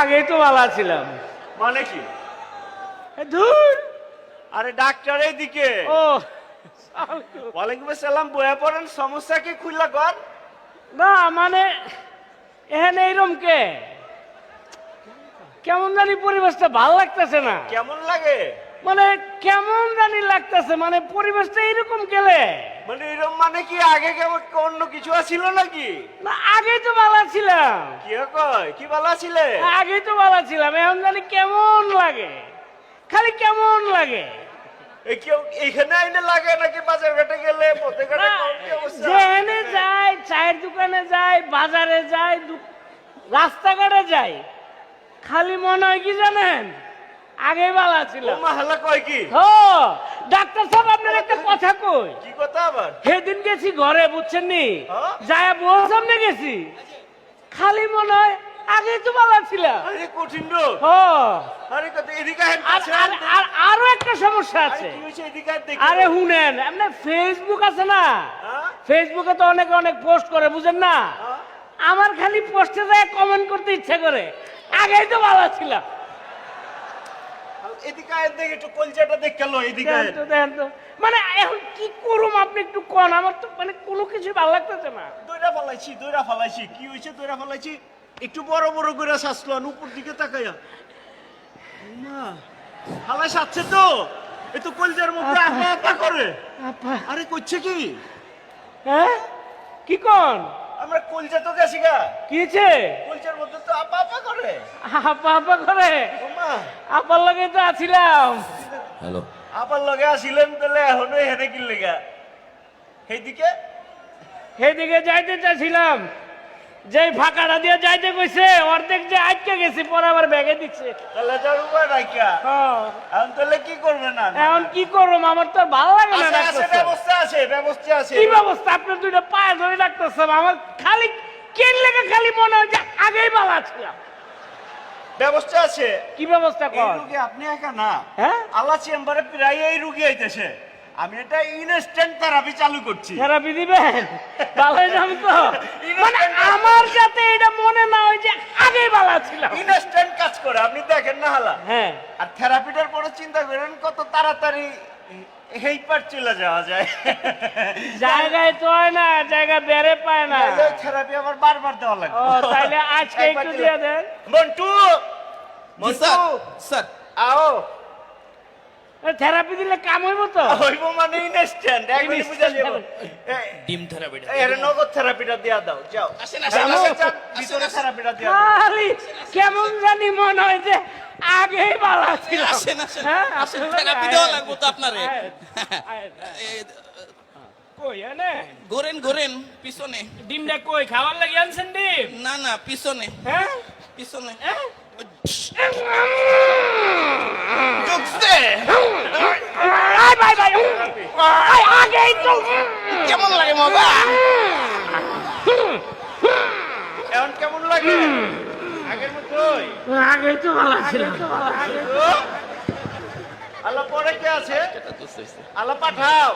আগেই তো ভালো ছিলাম। মানে কি? ধুর। আরে ডাক্তার এইদিকে। ও ওয়ালাইকুম আসসালাম বয়া পড়েন সমস্যা কি খুললা কর না মানে এখানে এইরকম কে? কেমন জানি পরিবেশটা ভালো লাগতেছে না। কেমন লাগে? মানে কেমন জানি লাগতেছে মানে পরিবেশটা এরকম গেলে। মানে এরকম মানে কি আগে কেমন অন্য কিছু আছিল নাকি? না আগেই তো ভালো ছিলাম কি কয়? কি ভালো ছিলে আগেই তো ভালো ছিলাম এখন জানি কেমন লাগে। খালি কেমন লাগে। আইনে লাগে নাকি বাজার ঘাটে গেলে? পথে ঘাটে? যেখানে যাই চায়ের দোকানে যাই বাজারে যাই রাস্তাঘাটে যাই খালি মনে হয় কি জানেন? আগে ভালো ছিল মাহালা কয় কি? ও ডাক্তার সাহেব আপনার একটা কথা কই? কি কথা আবার? সেদিন গেছি ঘরে বুঝছেন নি? হ্যাঁ? যায় বউ সামনে গেছি। খালি মনে হয় আগে তো ভালো ছিল। আরে কঠিন ও আরে কত এদিকে আর আর- আরও একটা সমস্যা আছে। আরে শুনেন আপনার ফেসবুক আছে না? হ্যাঁ? ফেসবুকে তো অনেকে অনেক পোস্ট করে বুঝেন না? হ্যাঁ? আমার খালি পোস্টে যায় কমেন্ট করতে ইচ্ছা করে। আগেই তো ভালো ছিল। এদিকে আহেন দেখি একটু কলজাটা দেখে লো এদিকে। মানে এখন কি করুম আপনি একটু কন? আমার তো মানে কোনো কিছু ভালো লাগতেছে না। দইরা ফালাইছি দইরা ফালাইছি। কি হয়েছে দইরা ফালাইছি। একটু বড় বড় করে শাসলো উপর দিকে তাকাইয়া মা ফালাই সাচ্ছে তো। এ তো কলজার মধ্যে আপা। আপা করে। আপা। আরে করছে কি? হ্যাঁ? কি কন? আমরা কলজা তো গেছি গা। কিছে কলজার মধ্যে তো আপা আপা করে। আপা আপা করে? আপার লগে তো আছিলাম। হ্যালো। আপার লগে আসিলেন তাহলে এখনও হেরে কিনলে গা সেইদিকে? সেদিকে যাইতে চাইছিলাম। যেই ফাঁকাটা দিয়ে যাইতে কইছে অর্ধেক যে আটকে গেছি পরে আবার ব্যাগে দিচ্ছে। তাহলে যার উপায় রাখিয়া হ্যাঁ। এখন তাহলে কি করবে না? এখন কি করব? আমার তো ভালো লাগে না আছে। ব্যবস্থা আছে ব্যবস্থা আছে। কি ব্যবস্থা? আপনার দুইটা পায়ে ধরে সাহেব আমার খালি কেন লেগে খালি মনে হয় যে আগেই ভালো ছিলাম ব্যবস্থা আছে। কি ব্যবস্থা কর? রোগী আপনি একা না। হ্যাঁ? আল্লাহ চেম্বারে প্রায় এই রোগী আইতেছে আমি এটা ইনস্ট্যান্ট থেরাপি চালু করছি। থেরাপি দিবেন? তাহলে যাম তো? মানে আমার যাতে এটা মনে না হয় যে আগে বালা ছিল ইনস্ট্যান্ট কাজ করে আপনি দেখেন না হালা। হ্যাঁ। আর থেরাপিটার পরে চিন্তা করেন কত তাড়াতাড়ি এই পার চলে যাওয়া যায়। জায়গায় তো হয় না জায়গা বেড়ে পায় না। থেরাপি আবার বারবার দেওয়া লাগবে। ও তাইলে আজকে একটু দিলে- দিয়ে দেন। মন্টু! মন্টু! স্যার আও! থেরাপি দিলে কাম হইব তো? হইব মানে ইনস্ট্যান্ট Instant বুঝা যাবে ডিম থেরাপিটা এর নগদ থেরাপিটা দিয়া দাও যাও। আসেন, আসেন, আসেন, ভিতরে থেরাপিটা দিয়া দাও। খালি কেমন জানি মনে হয় যে আগেই ভালো ছিল। আসেন আসেন হ্যাঁ, আসেন থেরাপি দেওয়া লাগবো তো আপনারে। কই এনে? ঘোরেন ঘোরেন পিছনে। ডিমটা কই খাবার লাগি আনছেন ডিম? না না পিছনে। হ্যাঁ? পিছনে। হ্যাঁ? ঢুকছে ভাই ভাই। আগেই তো। কেমন লাগে মজা? এখন কেমন লাগে? আগের তো ভালো ছিল আল্লাহ পরে কে আছে? আল্লাহ পাঠাও।